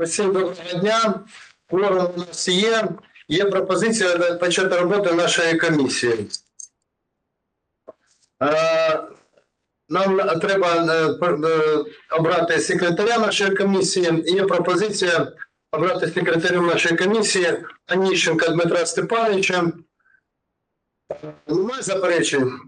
Усім доброго дня. Кворум у нас є. Є пропозиція почати роботу нашої комісії. Е, Нам треба е, е, обрати секретаря нашої комісії. Є пропозиція обрати секретарем нашої комісії Аніщенка Дмитра Степановича. Немає заперечень?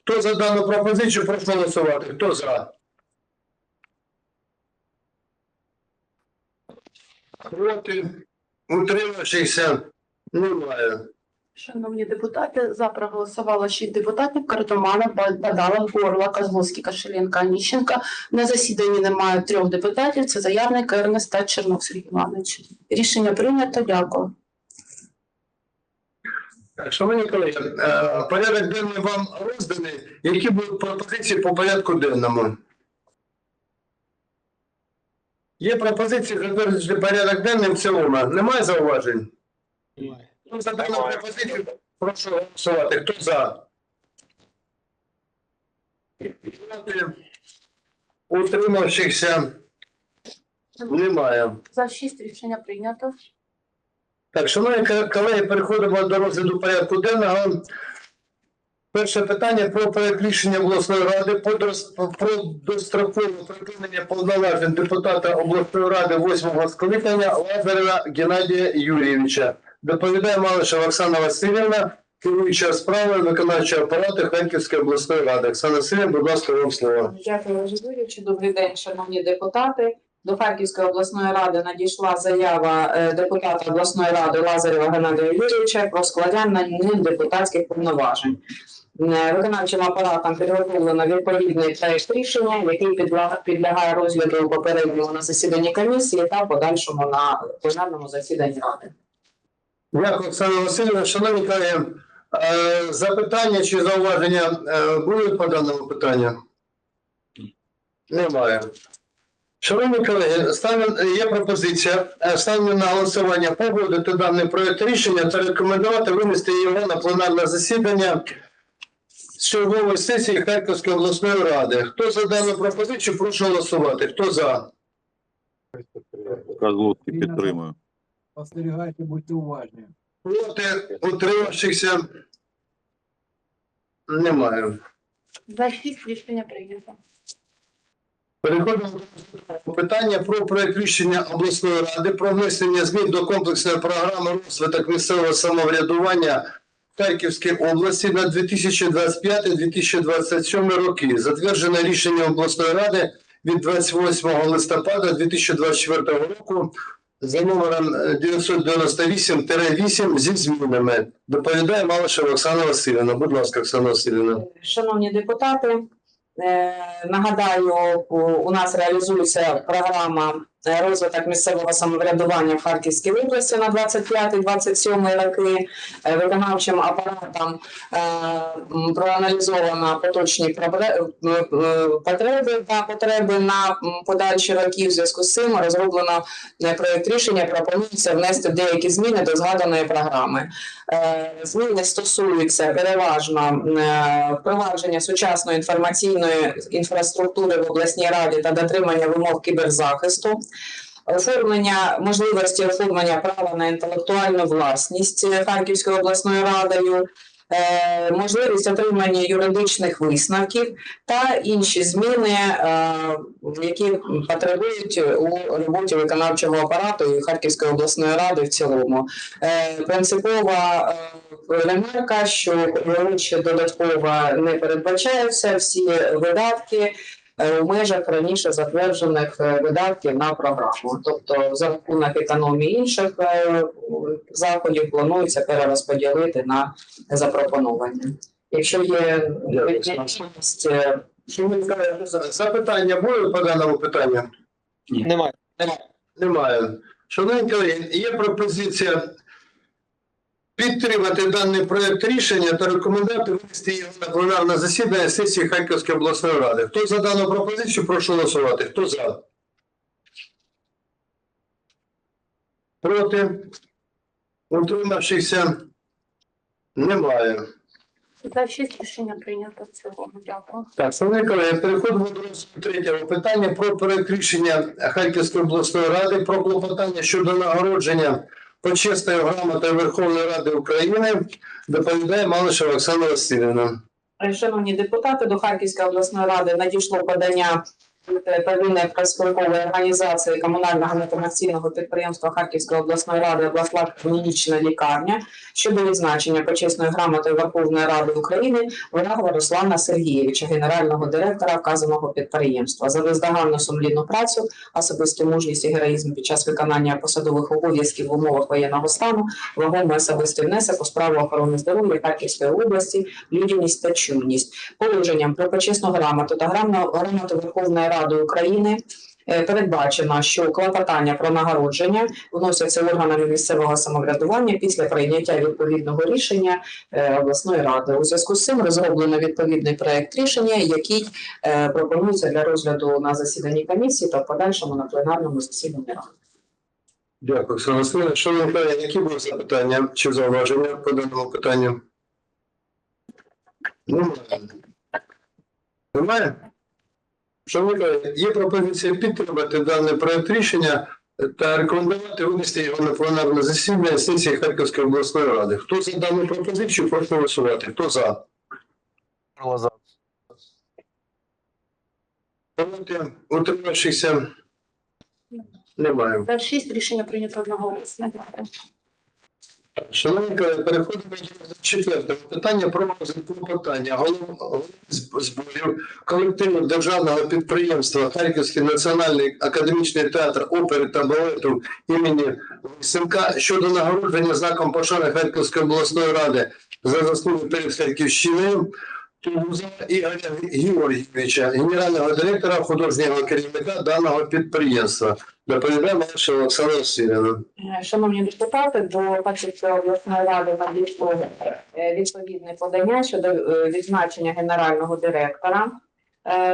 Хто за дану пропозицію, прошу голосувати. Хто за? Проти? Утримавшися? Немає. Шановні депутати, за проголосувало 6 депутатів. Картоманов, Бадалов, Горла, Козловський, Кашеленко, Аніщенка. На засіданні немає трьох депутатів. Це заявник Ернест та Чернов Сергій Іванович. Рішення прийнято. Дякую. Шановні колеги, е, порядок денний вам розданий. Які будуть пропозиції по порядку денному? Є пропозиції затвердити порядок денний в цілому. Немає зауважень? Ну, за дану пропозицію прошу голосувати. Хто за? Утримавшихся? Немає. За 6 рішення прийнято. Так, шановні ко- колеги, переходимо до розгляду порядку денного. Перше питання про проект рішення обласної ради про дос- про дострокове припинення повноважень депутата обласної ради восьмого скликання Лазарева Геннадія Юрійовича. Доповідає Малишева Оксана Васильівна, керуюча справою виконавчого апарату Харківської обласної ради. Оксана Васильівна, будь ласка, вам слово. Дякую, Юрійовичу. Добрий день, шановні депутати. До Харківської обласної ради надійшла заява е, депутата обласної ради Лазарєва Геннадія Юрійовича про складання ним депутатських повноважень. Е, Виконавчим апаратом підготовлено відповідний проект рішення, який підлягає розгляду попередньому на засіданні комісії та подальшому на пленарному засіданні ради. Дякую, Оксана Васильівна. Шановні колеги, е, запитання чи зауваження були по даному питанню? Немає. Шановні колеги, ставлю, є пропозиція. е, Ставлю на голосування погодити даний проект рішення та рекомендувати винести його на пленарне засідання з чергової сесії Харківської обласної ради. Хто за дану пропозицію, прошу голосувати. Хто за? Козловський підтримую. Спостерігайте, будьте уважні. Проти утримавшихся? Немає. За 6 рішення прийнято. Переходимо до питання про проект рішення обласної ради про внесення змін до комплексної програми розвиток місцевого самоврядування в Харківській області на 2025-2027 роки. Затверджене рішення обласної ради від 28 листопада 2024 року за номером е, 998-8 зі змінами. Доповідає Малишева Оксана Васильівна. Будь ласка, Оксана Васильівна. Шановні депутати, е, нагадаю, у- нас реалізується програма е, розвиток місцевого самоврядування в Харківській області на 25-27 роки. Е, Виконавчим апаратом е, проаналізовано поточні е, е, потреби та потреби на подальші роки. В зв'язку з цим розроблено е, проект рішення. Пропонується внести деякі зміни до згаданої програми. Е, Зміни стосуються переважно е, впровадження сучасної інформаційної інфраструктури в обласній раді та дотримання вимог кіберзахисту. Оформлення можливості оформлення права на інтелектуальну власність Харківською обласною радою, е, можливість отримання юридичних висновків та інші зміни, е, які потребують у роботі виконавчого апарату і Харківської обласної ради в цілому. Е, Принципова ремарка, що ще додатково не передбачаються всі видатки у межах раніше затверджених е, видатків на програму. Тобто за рахунок економії інших е, заходів планується перерозподілити на запропоновані. Якщо є е, Запитання були по даному питанню? Немає. Немає. Шановні колеги, є пропозиція підтримати даний проект рішення та рекомендувати винести його на пленарне засідання сесії Харківської обласної ради. Хто за дану пропозицію, прошу голосувати. Хто за? Проти? Утримавшихся? Немає. За шість рішення прийнято в цілому. Дякую. Так, шановні колеги, переходимо до третього питання про проект рішення Харківської обласної ради про клопотання щодо нагородження почесною грамотою Верховної Ради України. Доповідає Малишева Оксана Васильівна. Шановні депутати, до Харківської обласної ради надійшло подання первинної проспілкової організації комунального некомерційного підприємства Харківської обласної ради обласна клінічна лікарня. Щодо відзначення почесної грамоти Верховної Ради України Винагова Руслана Сергійовича, генерального директора вказаного підприємства, за бездоганну сумлінну працю, особисту мужність і героїзм під час виконання посадових обов'язків в умовах воєнного стану, вагомий особистий внесок у справу охорони здоров'я Харківської області, людяність та чуйність. Положенням про почесну грамоту та грамо- грамоту Верховної Ради України. е, Передбачено, що клопотання про нагородження вносяться органами місцевого самоврядування після прийняття відповідного рішення е, обласної ради. У зв'язку з цим розроблено відповідний проект рішення, який е, пропонується для розгляду на засіданні комісії та в подальшому на пленарному засіданні ради. Дякую, Оксана Васильівна. Шановні колеги, які були запитання чи зауваження по даному питанню? Немає. Немає? Шановні є пропозиція підтримати даний проект рішення та рекомендувати винести його на пленарне засідання сесії Харківської обласної ради. Хто за дану пропозицію, прошу голосувати. Хто за? Глаза. Проти? Утримавшихся? Немає. За шість рішення прийнято одноголосно. Шановні колеги, переходимо до четвертого питання про питання голов зборів колективу державного підприємства Харківський національний академічний театр опери та балету імені Лисенка щодо нагородження знаком пошани Харківської обласної ради за заслуги перед Харківщиною. Тулуза Ігоря Георгійовича, генерального директора, художнього керівника даного підприємства. Доповідає Малишева Оксана Васильівна. Е, Шановні депутати, до Харківської обласної ради надійшло е, відповідне подання щодо е, відзначення генерального директора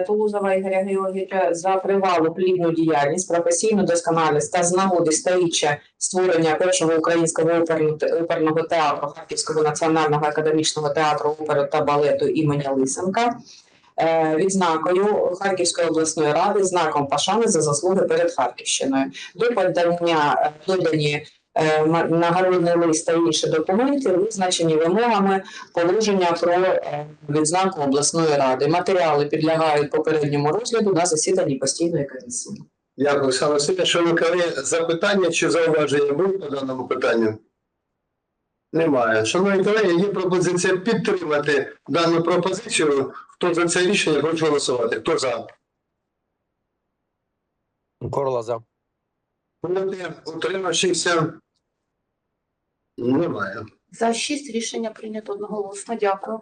Тулузова Ігоря Георгійовича за тривалу плідну діяльність, професійну досконалість та з нагоди сторіччя створення першого українського оперного театру Харківського національного академічного театру опери та балету імені Лисенка. Е, Відзнакою Харківської обласної ради знаком пошани за заслуги перед Харківщиною до подання е, додані е, ма- нагородний лист та інші документи, визначені вимогами положення про е, відзнаку обласної ради. Матеріали підлягають попередньому розгляду на засіданні постійної комісії. Дякую, Оксана Васильівна. Шановні колеги, запитання чи зауваження були по даному питанню? Немає. Шановні колеги, є пропозиція підтримати дану пропозицію. Хто за це рішення, прошу голосувати. Хто за? Корла за. Проти? Утримавшися? Немає. За шість рішення прийнято одноголосно. Дякую.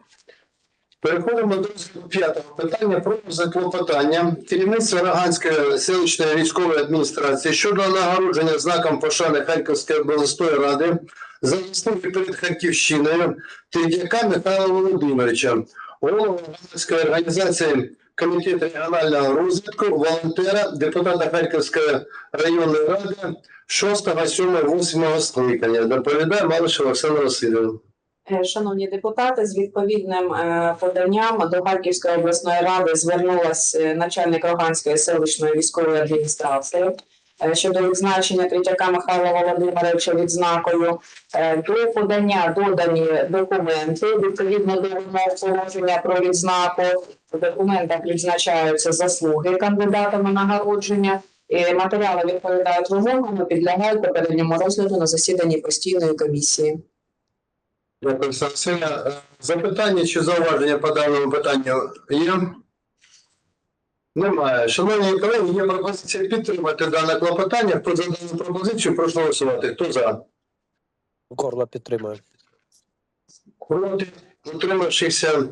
Переходимо до п'ятого питання про заклопотання керівництва Роганської селищної військової адміністрації щодо нагородження знаком пошани Харківської обласної ради за заслуги перед Харківщиною Тредяка Михайла Володимировича, громадської організації Комітет регіонального розвитку, волонтера, депутата Харківської районної ради 6, 7, 8 скликання. Доповідає Малишева Оксана Васильівна. Е, Шановні депутати, з відповідним е, поданням до Харківської обласної ради звернулась е, начальник Роганської селищної військової адміністрації щодо відзначення Третяка Михайла Володимировича відзнакою. Е, До подання додані документи відповідно до вимог положення про відзнаку. В документах відзначаються заслуги кандидата на нагородження. І Матеріали відповідають вимогам і підлягають попередньому розгляду на засіданні постійної комісії. Дякую, Оксана Е, Запитання чи зауваження по даному питанню є? Немає. Шановні колеги, є пропозиція підтримати дане клопотання. Хто за дану пропозицію, прошу голосувати. Хто за? Корла підтримує. Проти? Утримавшихся?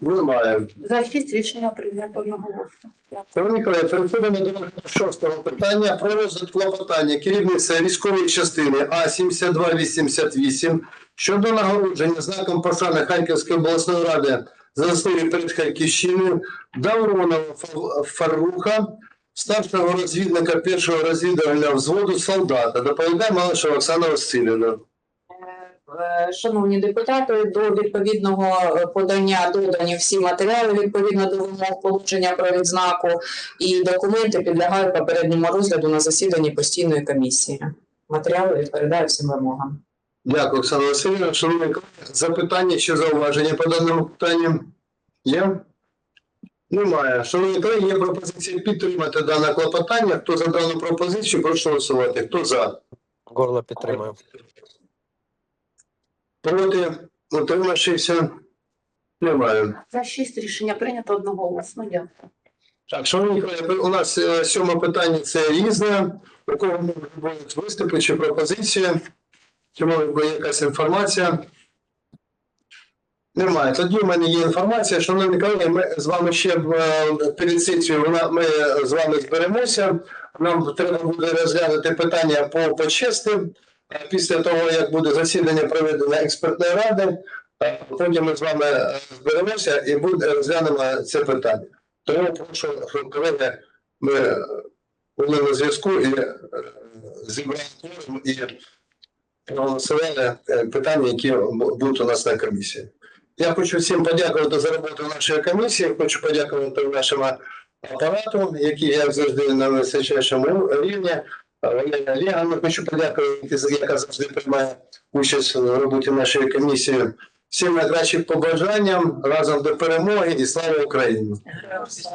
Немає. За шість рішення прийнято одноголосно. Шановні колеги, переходимо до шостого питання про розгляд клопотання керівництва військової частини А-7288 щодо нагородження знаком пошани Харківської обласної ради заслуги перед Харківщиною Давронова Фа- Фаруха, старшого розвідника першого розвідувального взводу солдата. Доповідає Малишева Оксана Васильівна. Е, Е, Шановні депутати, до відповідного подання додані всі матеріали відповідно до вимог положення про відзнаку, і документи підлягають попередньому розгляду на засіданні постійної комісії. Матеріали відповідають всім вимогам. Дякую, Оксана Васильівна. Шановні колеги, запитання чи зауваження по даному питанню? Є? Немає. Шановні колеги, є пропозиція підтримати дане клопотання. Хто за дану пропозицію, прошу голосувати. Хто за? Горло підтримую. Проти? Утримавшися? Немає. За шість рішення прийнято одноголосно. Дякую. Так, шановні колеги, у нас е, сьоме питання це різне. У кого будуть виступи чи пропозиції? Чи може якась інформація? Немає. Тоді в мене є інформація. Шановні колеги, ми з вами ще е, перед сесією ми з вами зберемося. Нам треба буде розглянути питання по почесним. Е, Після того, як буде засідання проведено експертної ради, е, потім ми з вами е, зберемося і буде, розглянемо це питання. Тому прошу, колеги, ми е, були на зв'язку і е, зібрали і проголосували е, питання, які будуть у нас на комісії. Я хочу всім подякувати за роботу нашої комісії. Хочу подякувати нашому апарату, який як завжди на височайшому рівні. Валерія Олеговна, хочу подякувати, яка завжди приймає участь в роботі нашої комісії. Всім найкращих побажанням разом до перемоги і слава Україні! Всім.